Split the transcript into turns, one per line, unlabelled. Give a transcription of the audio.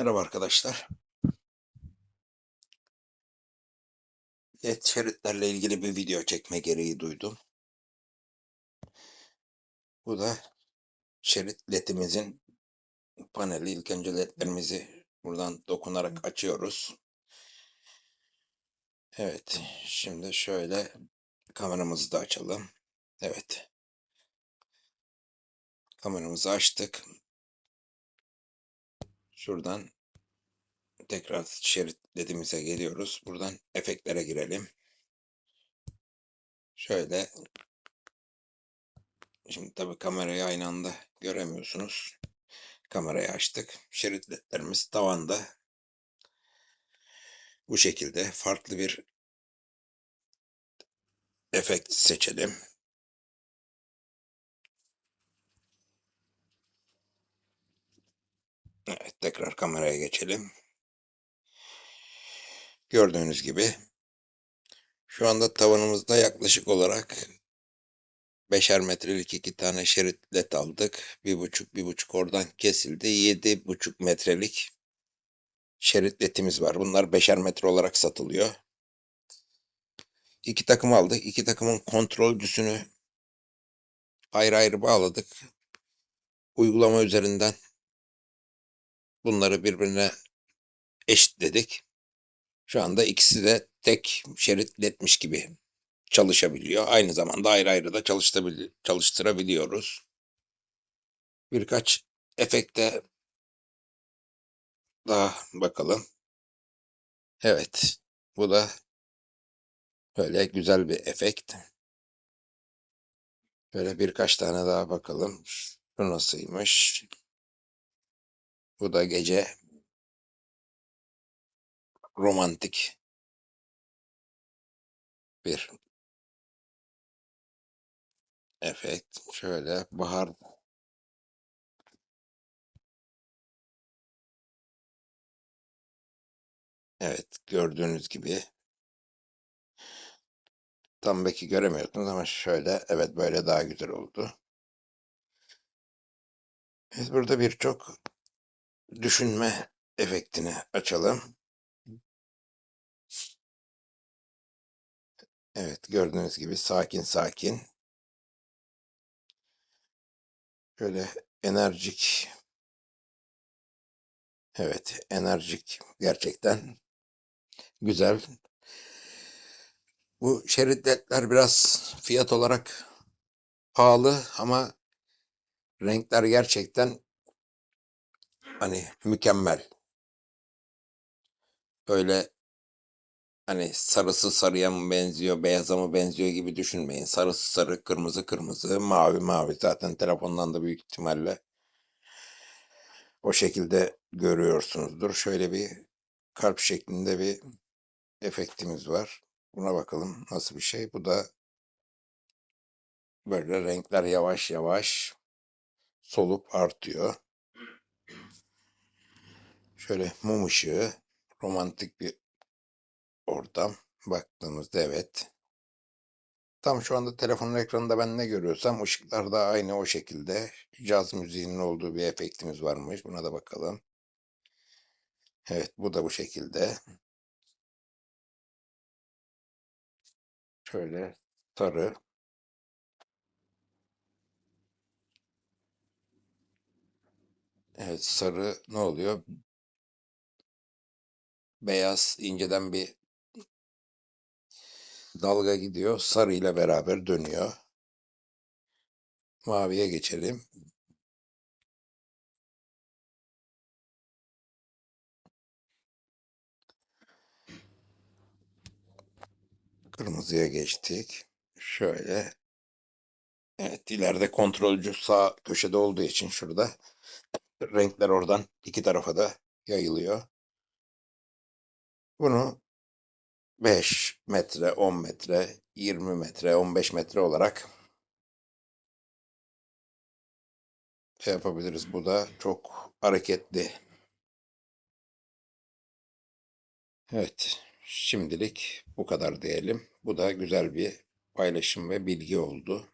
Merhaba arkadaşlar. Evet, şeritlerle ilgili bir video çekme gereği duydum. Bu da şerit ledimizin paneli. İlk önce ledlerimizi buradan dokunarak açıyoruz. Evet, şimdi şöyle kameramızı da açalım. Evet. Kameramızı açtık. Şuradan tekrar şerit ledimize geliyoruz. Buradan efektlere girelim. Şöyle Şimdi tabii kamerayı aynı anda göremiyorsunuz. Kamerayı açtık. Şerit ledlerimiz tavanda. Bu şekilde farklı bir efekt seçelim. Evet, tekrar kameraya geçelim. Gördüğünüz gibi şu anda tavanımızda yaklaşık olarak beşer metrelik iki tane şerit led aldık. Bir buçuk, bir buçuk oradan kesildi. Yedi buçuk metrelik şerit ledimiz var. Bunlar beşer metre olarak satılıyor. İki takım aldık. İki takımın kontrolcüsünü ayrı ayrı bağladık. Uygulama üzerinden bunları birbirine eşitledik. Şu anda ikisi de tek şerit ledmiş gibi çalışabiliyor. Aynı zamanda ayrı ayrı da çalıştırabiliyoruz. Birkaç efekte daha bakalım. Evet. Bu da böyle güzel bir efekt. Böyle birkaç tane daha bakalım. Şu nasılmış? Bu da gece romantik bir efekt. Şöyle bahar Evet gördüğünüz gibi tam belki göremiyorsunuz ama şöyle evet böyle daha güzel oldu. Evet, burada birçok düşünme efektini açalım. Evet gördüğünüz gibi sakin sakin. Şöyle enerjik. Evet enerjik gerçekten güzel. Bu şerit ledler biraz fiyat olarak pahalı ama renkler gerçekten hani mükemmel. Böyle hani sarısı sarıya mı benziyor, beyaza mı benziyor gibi düşünmeyin. Sarısı sarı, kırmızı kırmızı, mavi mavi. Zaten telefondan da büyük ihtimalle o şekilde görüyorsunuzdur. Şöyle bir kalp şeklinde bir efektimiz var. Buna bakalım nasıl bir şey. Bu da böyle renkler yavaş yavaş solup artıyor. Şöyle mum ışığı, romantik bir ortam. Baktığımızda evet. Tam şu anda telefonun ekranında ben ne görüyorsam ışıklar da aynı o şekilde. Caz müziğinin olduğu bir efektimiz varmış. Buna da bakalım. Evet bu da bu şekilde. Şöyle sarı. Evet sarı ne oluyor? Beyaz inceden bir dalga gidiyor. Sarı ile beraber dönüyor. Maviye geçelim. Kırmızıya geçtik. Şöyle. Evet ileride kontrolcü sağ köşede olduğu için şurada renkler oradan iki tarafa da yayılıyor. Bunu 5 metre, 10 metre, 20 metre, 15 metre olarak şey yapabiliriz. Bu da çok hareketli. Evet, şimdilik bu kadar diyelim. Bu da güzel bir paylaşım ve bilgi oldu.